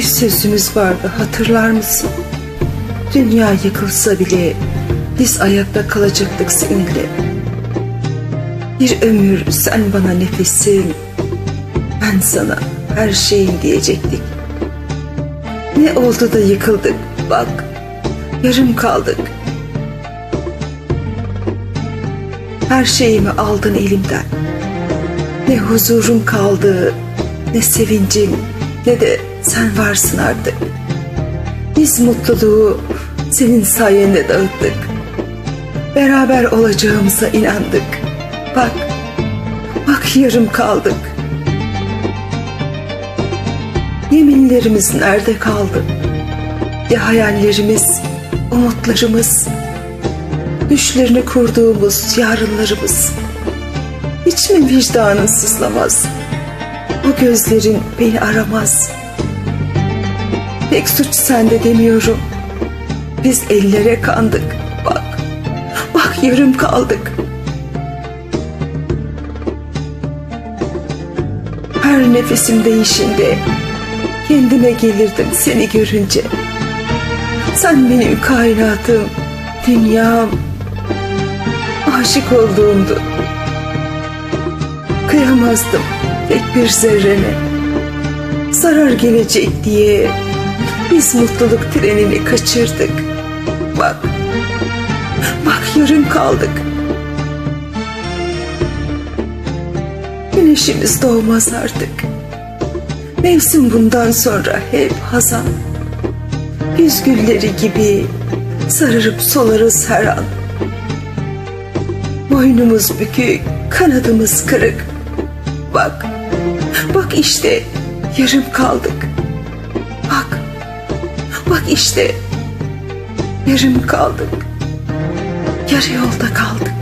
sözümüz vardı hatırlar mısın? Dünya yıkılsa bile biz ayakta kalacaktık seninle. Bir ömür sen bana nefesim, ben sana her şeyim diyecektik. Ne oldu da yıkıldık bak, yarım kaldık. Her şeyimi aldın elimden. Ne huzurum kaldı, ne sevincim, ne de sen varsın artık. Biz mutluluğu senin sayende dağıttık. Beraber olacağımıza inandık. Bak, bak yarım kaldık. Yeminlerimiz nerede kaldı? Ya hayallerimiz, umutlarımız, düşlerini kurduğumuz yarınlarımız. Hiç mi vicdanın sızlamaz? Bu gözlerin beni aramaz. Tek suç sende demiyorum. Biz ellere kandık. Bak, bak yarım kaldık. Her nefesim değişinde kendime gelirdim seni görünce. Sen benim kainatım, dünyam, aşık olduğumdu. Kıyamazdım tek bir zerrene. Zarar gelecek diye biz mutluluk trenini kaçırdık. Bak, bak yarım kaldık. Güneşimiz doğmaz artık. Mevsim bundan sonra hep hazan. Güz gülleri gibi sararıp solarız her an. Boynumuz bükük, kanadımız kırık. Bak, bak işte yarım kaldık. Bak, işte yarım kaldık. Yarı yolda kaldık.